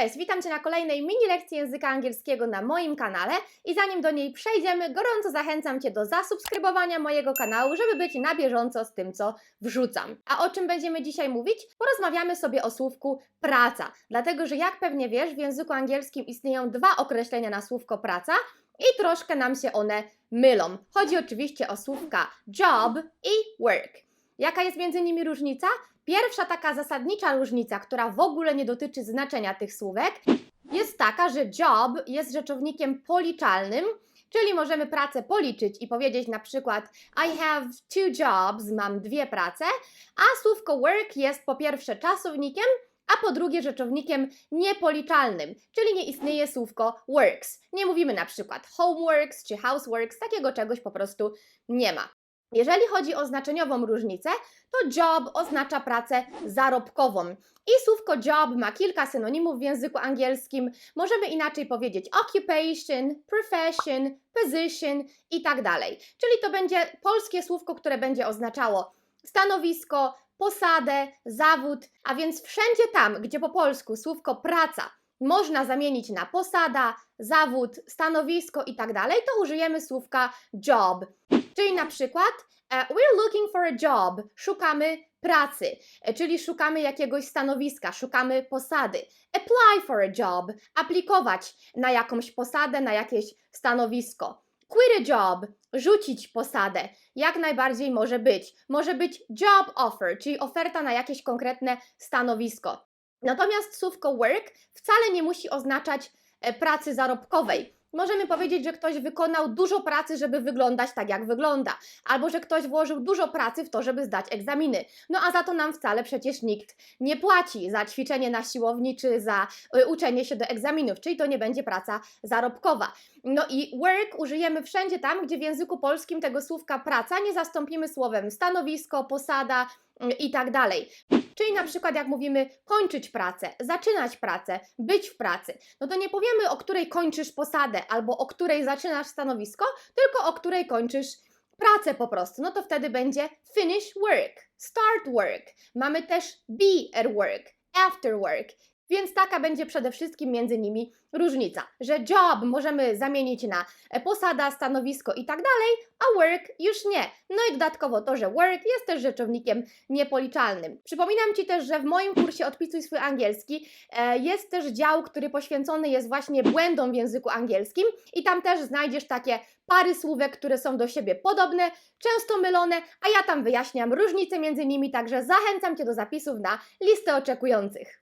Cześć, witam Cię na kolejnej mini lekcji języka angielskiego na moim kanale i zanim do niej przejdziemy, gorąco zachęcam Cię do zasubskrybowania mojego kanału, żeby być na bieżąco z tym, co wrzucam. A o czym będziemy dzisiaj mówić? Porozmawiamy sobie o słówku praca, dlatego że jak pewnie wiesz, w języku angielskim istnieją dwa określenia na słówko praca i troszkę nam się one mylą. Chodzi oczywiście o słówka job i work. Jaka jest między nimi różnica? Pierwsza taka zasadnicza różnica, która w ogóle nie dotyczy znaczenia tych słówek, jest taka, że job jest rzeczownikiem policzalnym, czyli możemy pracę policzyć i powiedzieć na przykład I have two jobs, mam dwie prace, a słówko work jest po pierwsze czasownikiem, a po drugie rzeczownikiem niepoliczalnym, czyli nie istnieje słówko works. Nie mówimy na przykład homeworks czy houseworks, takiego czegoś po prostu nie ma. Jeżeli chodzi o znaczeniową różnicę, to job oznacza pracę zarobkową. I słówko job ma kilka synonimów w języku angielskim. Możemy inaczej powiedzieć occupation, profession, position i tak dalej. Czyli to będzie polskie słówko, które będzie oznaczało stanowisko, posadę, zawód, a więc wszędzie tam, gdzie po polsku słówko praca można zamienić na posada, zawód, stanowisko i tak dalej, to użyjemy słówka job. Czyli na przykład e, we're looking for a job, szukamy pracy, e, czyli szukamy jakiegoś stanowiska, szukamy posady. Apply for a job, aplikować na jakąś posadę, na jakieś stanowisko. Quit a job, rzucić posadę. Jak najbardziej może być. Może być job offer, czyli oferta na jakieś konkretne stanowisko. Natomiast słówko work wcale nie musi oznaczać e, pracy zarobkowej. Możemy powiedzieć, że ktoś wykonał dużo pracy, żeby wyglądać tak, jak wygląda, albo że ktoś włożył dużo pracy w to, żeby zdać egzaminy. No a za to nam wcale przecież nikt nie płaci za ćwiczenie na siłowni czy za y, uczenie się do egzaminów, czyli to nie będzie praca zarobkowa. No i work użyjemy wszędzie tam, gdzie w języku polskim tego słówka praca nie zastąpimy słowem stanowisko, posada y, i tak dalej. Czyli na przykład jak mówimy kończyć pracę, zaczynać pracę, być w pracy, no to nie powiemy o której kończysz posadę albo o której zaczynasz stanowisko, tylko o której kończysz pracę po prostu. No to wtedy będzie finish work, start work. Mamy też be at work, after work. Więc taka będzie przede wszystkim między nimi różnica, że job możemy zamienić na e, posada, stanowisko i tak dalej, a work już nie. No i dodatkowo to, że work jest też rzeczownikiem niepoliczalnym. Przypominam Ci też, że w moim kursie Odpisuj swój angielski e, jest też dział, który poświęcony jest właśnie błędom w języku angielskim i tam też znajdziesz takie pary słówek, które są do siebie podobne, często mylone, a ja tam wyjaśniam różnice między nimi, także zachęcam Cię do zapisów na listę oczekujących.